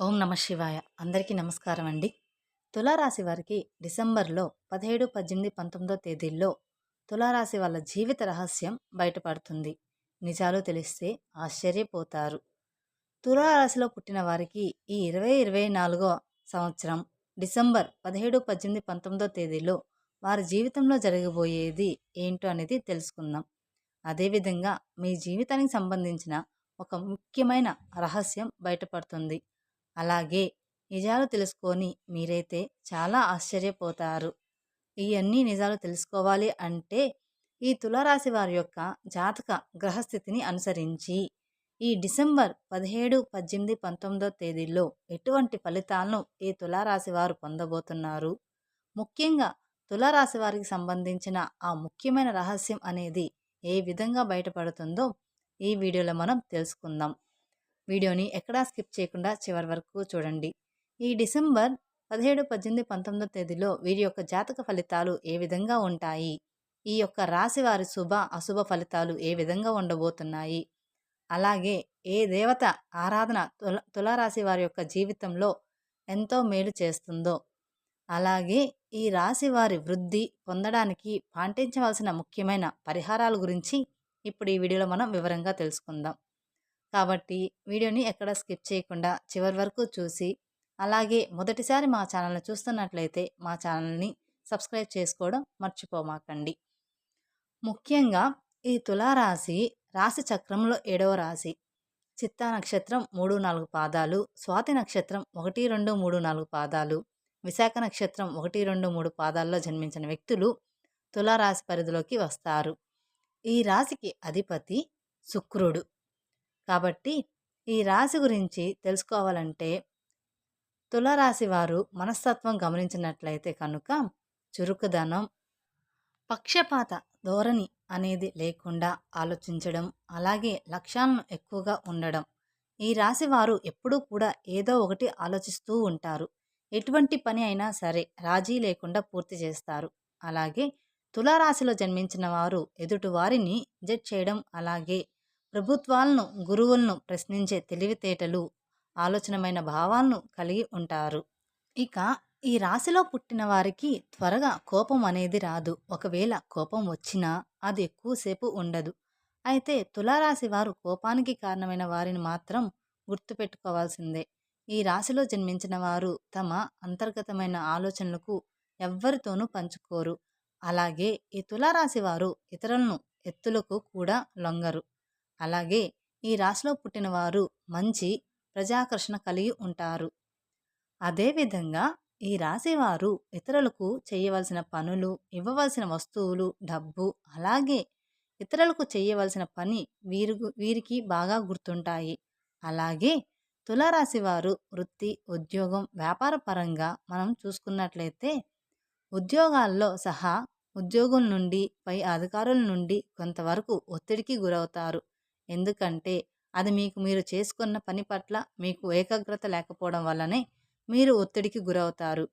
ఓం నమ శివాయ. అందరికీ నమస్కారం అండి. తులారాశి వారికి డిసెంబర్లో పదిహేడు పద్దెనిమిది పంతొమ్మిదో తేదీల్లో తులారాశి వాళ్ళ జీవిత రహస్యం బయటపడుతుంది. నిజాలు తెలిస్తే ఆశ్చర్యపోతారు. తులారాశిలో పుట్టిన వారికి ఈ ఇరవై ఇరవై నాలుగో సంవత్సరం డిసెంబర్ పదిహేడు పద్దెనిమిది పంతొమ్మిదో తేదీలో వారి జీవితంలో జరగబోయేది ఏంటో అనేది తెలుసుకుందాం. అదేవిధంగా మీ జీవితానికి సంబంధించిన ఒక ముఖ్యమైన రహస్యం బయటపడుతుంది. అలాగే నిజాలు తెలుసుకొని మీరైతే చాలా ఆశ్చర్యపోతారు. ఇవన్నీ నిజాలు తెలుసుకోవాలి అంటే ఈ తులారాశి వారి యొక్క జాతక గ్రహస్థితిని అనుసరించి ఈ డిసెంబర్ పదిహేడు పద్దెనిమిది పంతొమ్మిదో తేదీల్లో ఎటువంటి ఫలితాలను ఈ తులారాశి వారు పొందబోతున్నారు? ముఖ్యంగా తులారాశి వారికి సంబంధించిన ఆ ముఖ్యమైన రహస్యం అనేది ఏ విధంగా బయటపడుతుందో ఈ వీడియోలో మనం తెలుసుకుందాం. వీడియోని ఎక్కడా స్కిప్ చేయకుండా చివరి వరకు చూడండి. ఈ డిసెంబర్ పదిహేడు పద్దెనిమిది పంతొమ్మిదో తేదీలో వీరి యొక్క జాతక ఫలితాలు ఏ విధంగా ఉంటాయి? ఈ యొక్క రాశి వారి శుభ అశుభ ఫలితాలు ఏ విధంగా ఉండబోతున్నాయి? అలాగే ఏ దేవత ఆరాధన తుల తులారాశి వారి యొక్క జీవితంలో ఎంతో మేలు చేస్తుందో? అలాగే ఈ రాశి వారి వృద్ధి పొందడానికి పాటించవలసిన ముఖ్యమైన పరిహారాల గురించి ఇప్పుడు ఈ వీడియోలో మనం వివరంగా తెలుసుకుందాం. కాబట్టి వీడియోని ఎక్కడ స్కిప్ చేయకుండా చివరి వరకు చూసి అలాగే మొదటిసారి మా ఛానల్ని చూస్తున్నట్లయితే మా ఛానల్ని సబ్స్క్రైబ్ చేసుకోవడం మర్చిపోమాకండి. ముఖ్యంగా ఈ తులారాశి రాశి చక్రంలో ఏడవ రాశి. చిత్తా నక్షత్రం మూడు నాలుగు పాదాలు స్వాతి నక్షత్రం ఒకటి రెండు మూడు నాలుగు పాదాలు విశాఖ నక్షత్రం ఒకటి రెండు మూడు పాదాల్లో జన్మించిన వ్యక్తులు తులారాశి పరిధిలోకి వస్తారు. ఈ రాశికి అధిపతి శుక్రుడు. కాబట్టి ఈ రాశి గురించి తెలుసుకోవాలంటే తులరాశి వారు మనస్తత్వం గమనించినట్లయితే కనుక చురుకుదనం పక్షపాత ధోరణి అనేది లేకుండా ఆలోచించడం అలాగే లక్ష్యాలను ఎక్కువగా ఉండడం. ఈ రాశి వారు ఎప్పుడూ కూడా ఏదో ఒకటి ఆలోచిస్తూ ఉంటారు. ఎటువంటి పని అయినా సరే రాజీ లేకుండా పూర్తి చేస్తారు. అలాగే తులారాశిలో జన్మించిన వారు ఎదుటి వారిని జడ్జ్ చేయడం అలాగే ప్రభుత్వాలను గురువులను ప్రశ్నించే తెలివితేటలు ఆలోచనమైన భావాలను కలిగి ఉంటారు. ఇక ఈ రాశిలో పుట్టిన వారికి త్వరగా కోపం అనేది రాదు. ఒకవేళ కోపం వచ్చినా అది ఎక్కువసేపు ఉండదు. అయితే తులారాశి వారు కోపానికి కారణమైన వారిని మాత్రం గుర్తుపెట్టుకోవాల్సిందే. ఈ రాశిలో జన్మించిన వారు తమ అంతర్గతమైన ఆలోచనలకు ఎవ్వరితోనూ పంచుకోరు. అలాగే ఈ తులారాశి వారు ఇతరులను ఎత్తులకు కూడా లొంగరు. అలాగే ఈ రాశిలో పుట్టినవారు మంచి ప్రజాకర్షణ కలిగి ఉంటారు. అదేవిధంగా ఈ రాశివారు ఇతరులకు చేయవలసిన పనులు ఇవ్వవలసిన వస్తువులు డబ్బు అలాగే ఇతరులకు చేయవలసిన పని వీరు వీరికి బాగా గుర్తుంటాయి. అలాగే తులారాశి వారు వృత్తి ఉద్యోగం వ్యాపార పరంగా మనం చూసుకున్నట్లయితే ఉద్యోగాల్లో సహా ఉద్యోగుల నుండి పై అధికారుల నుండి కొంతవరకు ఒత్తిడికి గురవుతారు. ఎందుకంటే అది మీకు మీరు చేసుకున్న పని పట్ల మీకు ఏకాగ్రత లేకపోవడం వల్లనే మీరు ఒత్తిడికి గురవుతారు.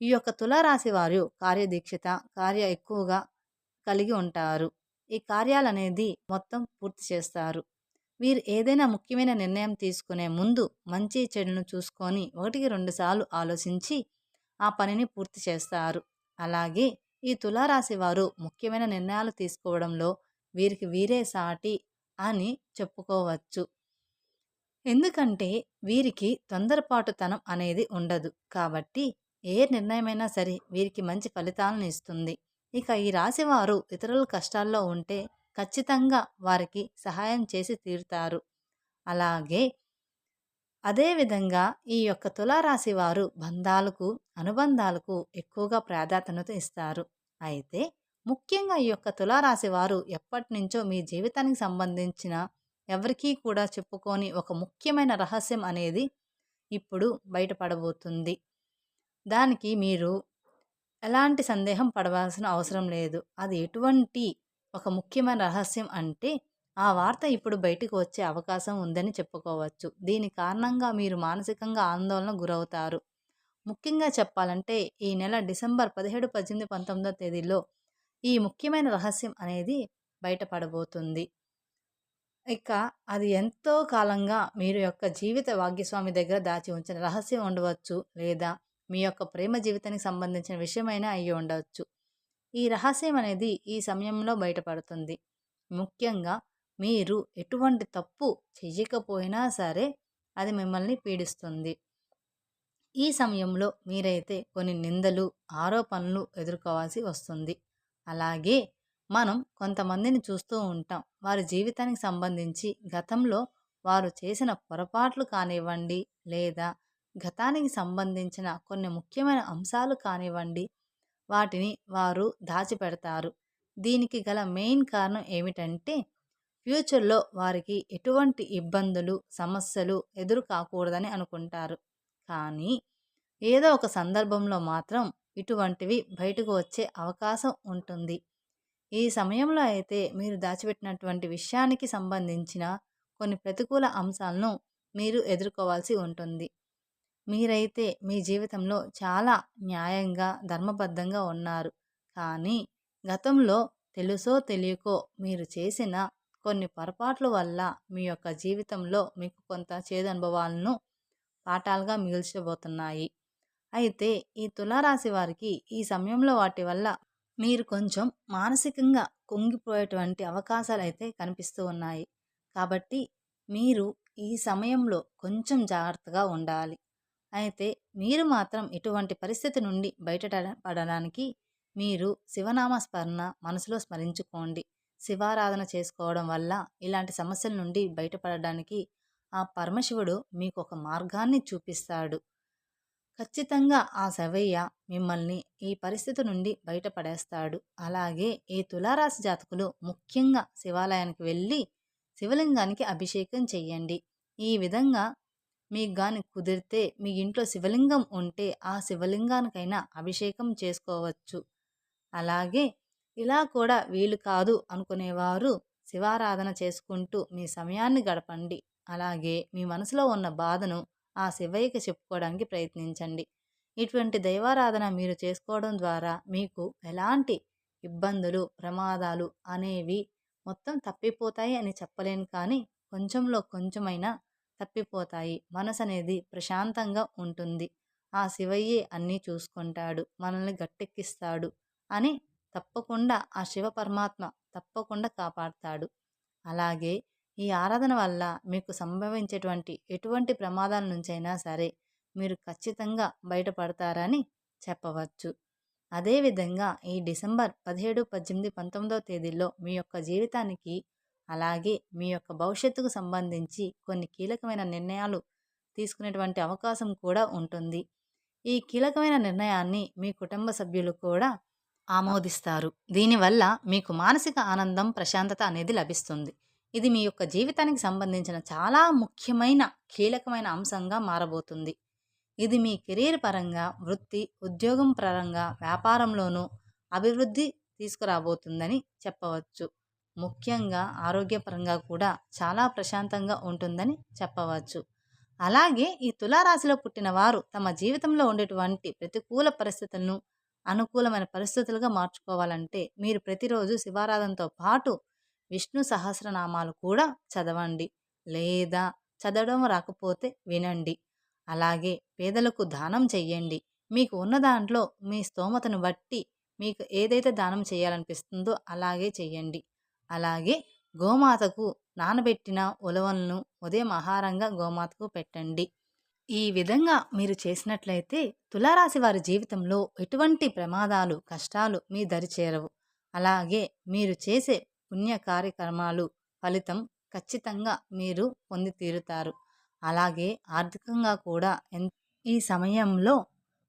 ఈ యొక్క తులారాశి వారు కార్యదీక్షత కార్య ఎక్కువగా కలిగి ఉంటారు. ఈ కార్యాలనేది మొత్తం పూర్తి చేస్తారు. వీరు ఏదైనా ముఖ్యమైన నిర్ణయం తీసుకునే ముందు మంచి చెడును చూసుకొని ఒకటికి రెండు సార్లు ఆలోచించి ఆ పనిని పూర్తి చేస్తారు. అలాగే ఈ తులారాశి వారు ముఖ్యమైన నిర్ణయాలు తీసుకోవడంలో వీరికి వీరే సాటి అని చెప్పుకోవచ్చు. ఎందుకంటే వీరికి తొందరపాటుతనం అనేది ఉండదు. కాబట్టి ఏ నిర్ణయమైనా సరే వీరికి మంచి ఫలితాలను ఇస్తుంది. ఇక ఈ రాశివారు ఇతరుల కష్టాల్లో ఉంటే ఖచ్చితంగా వారికి సహాయం చేసి తీరుతారు. అలాగే అదేవిధంగా ఈ యొక్క తులారాశి వారు బంధాలకు అనుబంధాలకు ఎక్కువగా ప్రాధాన్యత ఇస్తారు. అయితే ముఖ్యంగా ఈ యొక్క తులారాశి వారు ఎప్పటి నుంచో మీ జీవితానికి సంబంధించిన ఎవరికీ కూడా చెప్పుకొని ఒక ముఖ్యమైన రహస్యం అనేది ఇప్పుడు బయటపడబోతుంది. దానికి మీరు ఎలాంటి సందేహం పడవలసిన అవసరం లేదు. అది ఎటువంటి ఒక ముఖ్యమైన రహస్యం అంటే ఆ వార్త ఇప్పుడు బయటకు వచ్చే అవకాశం ఉందని చెప్పుకోవచ్చు. దీని కారణంగా మీరు మానసికంగా ఆందోళన గురవుతారు. ముఖ్యంగా చెప్పాలంటే ఈ నెల డిసెంబర్ పదిహేడు పద్దెనిమిది పంతొమ్మిదో తేదీలో ఈ ముఖ్యమైన రహస్యం అనేది బయటపడబోతుంది. ఇక అది ఎంతో కాలంగా మీరు యొక్క జీవిత భాగ్యస్వామి దగ్గర దాచి ఉంచిన రహస్యం ఉండవచ్చు లేదా మీ యొక్క ప్రేమ జీవితానికి సంబంధించిన విషయమైనా అయ్యి ఉండవచ్చు. ఈ రహస్యం అనేది ఈ సమయంలో బయటపడుతుంది. ముఖ్యంగా మీరు ఎటువంటి తప్పు చెయ్యకపోయినా సరే అది మిమ్మల్ని పీడిస్తుంది. ఈ సమయంలో మీరైతే కొన్ని నిందలు ఆరోపణలు ఎదుర్కోవాల్సి వస్తుంది. అలాగే మనం కొంతమందిని చూస్తూ ఉంటాం. వారి జీవితానికి సంబంధించి గతంలో వారు చేసిన పొరపాట్లు కానివ్వండి లేదా గతానికి సంబంధించిన కొన్ని ముఖ్యమైన అంశాలు కానివ్వండి వాటిని వారు దాచిపెడతారు. దీనికి గల మెయిన్ కారణం ఏమిటంటే ఫ్యూచర్లో వారికి ఎటువంటి ఇబ్బందులు సమస్యలు ఎదురు కాకూడదని అనుకుంటారు. కానీ ఏదో ఒక సందర్భంలో మాత్రం ఇటువంటివి బయటకు వచ్చే అవకాశం ఉంటుంది. ఈ సమయంలో అయితే మీరు దాచిపెట్టినటువంటి విషయానికి సంబంధించిన కొన్ని ప్రతికూల అంశాలను మీరు ఎదుర్కోవాల్సి ఉంటుంది. మీరైతే మీ జీవితంలో చాలా న్యాయంగా ధర్మబద్ధంగా ఉన్నారు. కానీ గతంలో తెలుసో తెలియకో మీరు చేసిన కొన్ని పొరపాట్ల వల్ల మీ యొక్క జీవితంలో మీకు కొంత చేదు అనుభవాలను పాఠాలుగా మిగిల్చబోతున్నాయి. అయితే ఈ తులారాశి వారికి ఈ సమయంలో వాటి వల్ల మీరు కొంచెం మానసికంగా కుంగిపోయేటువంటి అవకాశాలు అయితే కనిపిస్తూ ఉన్నాయి. కాబట్టి మీరు ఈ సమయంలో కొంచెం జాగ్రత్తగా ఉండాలి. అయితే మీరు మాత్రం ఇటువంటి పరిస్థితి నుండి బయట పడడానికి మీరు శివనామ స్మరణ మనసులో స్మరించుకోండి. శివారాధన చేసుకోవడం వల్ల ఇలాంటి సమస్యల నుండి బయటపడడానికి ఆ పరమశివుడు మీకు ఒక మార్గాన్ని చూపిస్తాడు. ఖచ్చితంగా ఆ శవయ్య మిమ్మల్ని ఈ పరిస్థితి నుండి బయటపడేస్తాడు. అలాగే ఈ తులారాశి జాతకులు ముఖ్యంగా శివాలయానికి వెళ్ళి శివలింగానికి అభిషేకం చెయ్యండి. ఈ విధంగా మీకు గాని కుదిరితే మీ ఇంట్లో శివలింగం ఉంటే ఆ శివలింగానికైనా అభిషేకం చేసుకోవచ్చు. అలాగే ఇలా కూడా వీలు కాదు అనుకునేవారు శివారాధన చేసుకుంటూ మీ సమయాన్ని గడపండి. అలాగే మీ మనసులో ఉన్న బాధను ఆ శివయ్యకి చెప్పుకోవడానికి ప్రయత్నించండి. ఇటువంటి దైవారాధన మీరు చేసుకోవడం ద్వారా మీకు ఎలాంటి ఇబ్బందులు ప్రమాదాలు అనేవి మొత్తం తప్పిపోతాయి అని చెప్పలేను కానీ కొంచెంలో కొంచెమైనా తప్పిపోతాయి. మనసు అనేది ప్రశాంతంగా ఉంటుంది. ఆ శివయ్యే అన్నీ చూసుకుంటాడు మనల్ని గట్టెక్కిస్తాడు అని తప్పకుండా ఆ శివ పరమాత్మ తప్పకుండా కాపాడుతాడు. అలాగే ఈ ఆరాధన వల్ల మీకు సంభవించేటువంటి ఎటువంటి ప్రమాదాల నుంచైనా సరే మీరు ఖచ్చితంగా బయటపడతారని చెప్పవచ్చు. అదేవిధంగా ఈ డిసెంబర్ పదిహేడు పద్దెనిమిది పంతొమ్మిదవ తేదీల్లో మీ యొక్క జీవితానికి అలాగే మీ యొక్క భవిష్యత్తుకు సంబంధించి కొన్ని కీలకమైన నిర్ణయాలు తీసుకునేటువంటి అవకాశం కూడా ఉంటుంది. ఈ కీలకమైన నిర్ణయాన్ని మీ కుటుంబ సభ్యులు కూడా ఆమోదిస్తారు. దీనివల్ల మీకు మానసిక ఆనందం ప్రశాంతత అనేది లభిస్తుంది. ఇది మీ యొక్క జీవితానికి సంబంధించిన చాలా ముఖ్యమైన కీలకమైన అంశంగా మారబోతుంది. ఇది మీ కెరీర్ పరంగా వృత్తి ఉద్యోగం పరంగా వ్యాపారంలోనూ అభివృద్ధి తీసుకురాబోతుందని చెప్పవచ్చు. ముఖ్యంగా ఆరోగ్యపరంగా కూడా చాలా ప్రశాంతంగా ఉంటుందని చెప్పవచ్చు. అలాగే ఈ తులారాశిలో పుట్టిన వారు తమ జీవితంలో ఉండేటువంటి ప్రతికూల పరిస్థితులను అనుకూలమైన పరిస్థితులుగా మార్చుకోవాలంటే మీరు ప్రతిరోజు శివారాధనతో పాటు విష్ణు సహస్రనామాలు కూడా చదవండి. లేదా చదవడం రాకపోతే వినండి. అలాగే పేదలకు దానం చెయ్యండి. మీకు ఉన్న దాంట్లో మీ స్తోమతను బట్టి మీకు ఏదైతే దానం చేయాలనిపిస్తుందో అలాగే చెయ్యండి. అలాగే గోమాతకు నానబెట్టిన ఉలవలను ఉదయం ఆహారంగా గోమాతకు పెట్టండి. ఈ విధంగా మీరు చేసినట్లయితే తులారాశి వారి జీవితంలో ఎటువంటి ప్రమాదాలు కష్టాలు మీ దరిచేరవు అలాగే మీరు చేసే పుణ్య కార్యక్రమాలు ఫలితం ఖచ్చితంగా మీరు పొంది తీరుతారు అలాగే ఆర్థికంగా కూడా ఈ సమయంలో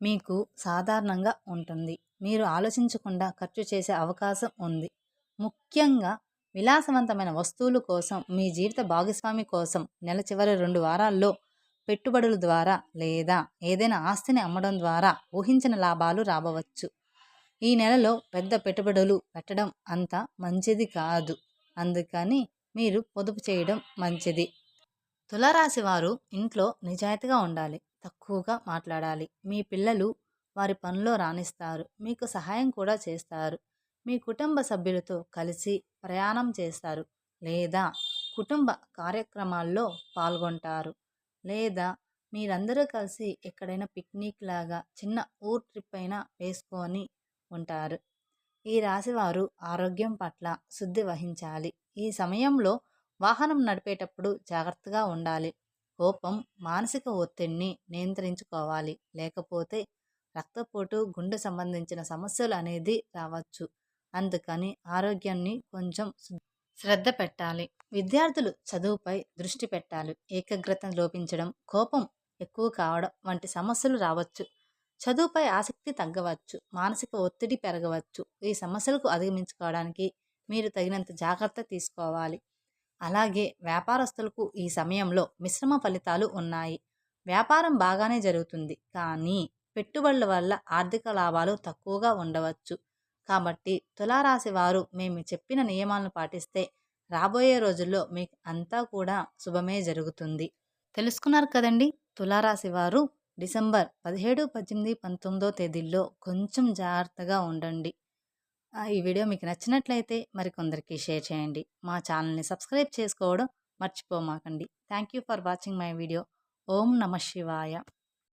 మీకు సాధారణంగా ఉంటుంది. మీరు ఆలోచించకుండా ఖర్చు చేసే అవకాశం ఉంది. ముఖ్యంగా విలాసవంతమైన వస్తువుల కోసం మీ జీవిత భాగస్వామి కోసం నెల చివరి రెండు వారాల్లో పెట్టుబడుల ద్వారా లేదా ఏదైనా ఆస్తిని అమ్మడం ద్వారా ఊహించిన లాభాలు రాబవచ్చు ఈ నెలలో పెద్ద పెట్టుబడులు పెట్టడం అంత మంచిది కాదు. అందుకని మీరు పొదుపు చేయడం మంచిది. తులారాశి వారు ఇంట్లో నిజాయితీగా ఉండాలి తక్కువగా మాట్లాడాలి. మీ పిల్లలు వారి పనిలో రాణిస్తారు మీకు సహాయం కూడా చేస్తారు. మీ కుటుంబ సభ్యులతో కలిసి ప్రయాణం చేస్తారు లేదా కుటుంబ కార్యక్రమాల్లో పాల్గొంటారు లేదా మీరందరూ కలిసి ఎక్కడైనా పిక్నిక్ లాగా చిన్న ఊర్ ట్రిప్ అయినా వేసుకొని ఉంటారు. ఈ రాశివారు ఆరోగ్యం పట్ల శుద్ధి వహించాలి. ఈ సమయంలో వాహనం నడిపేటప్పుడు జాగ్రత్తగా ఉండాలి. కోపం మానసిక ఒత్తిడిని నియంత్రించుకోవాలి. లేకపోతే రక్తపోటు గుండె సంబంధించిన సమస్యలు అనేది రావచ్చు. అందుకని ఆరోగ్యాన్ని కొంచెం శ్రద్ధ పెట్టాలి. విద్యార్థులు చదువుపై దృష్టి పెట్టాలి. ఏకాగ్రత లోపించడం కోపం ఎక్కువ కావడం వంటి సమస్యలు రావచ్చు. చదువుపై ఆసక్తి తగ్గవచ్చు మానసిక ఒత్తిడి పెరగవచ్చు ఈ సమస్యలకు అధిగమించుకోవడానికి మీరు తగినంత జాగ్రత్త తీసుకోవాలి. అలాగే వ్యాపారస్తులకు ఈ సమయంలో మిశ్రమ ఫలితాలు ఉన్నాయి. వ్యాపారం బాగానే జరుగుతుంది కానీ పెట్టుబడుల వల్ల ఆర్థిక లాభాలు తక్కువగా ఉండవచ్చు. కాబట్టి తులారాశి వారు మేము చెప్పిన నియమాలను పాటిస్తే రాబోయే రోజుల్లో మీకు అంతా కూడా శుభమే జరుగుతుంది. తెలుసుకున్నారు కదండి తులారాశి వారు డిసెంబర్ పదిహేడు పద్దెనిమిది పంతొమ్మిదో తేదీల్లో కొంచెం జాగ్రత్తగా ఉండండి. ఈ వీడియో మీకు నచ్చినట్లయితే మరికొందరికి షేర్ చేయండి. మా ఛానల్ని సబ్స్క్రైబ్ చేసుకోవడం మర్చిపోమాకండి. Thank you for watching my video. ఓం నమ శివాయ.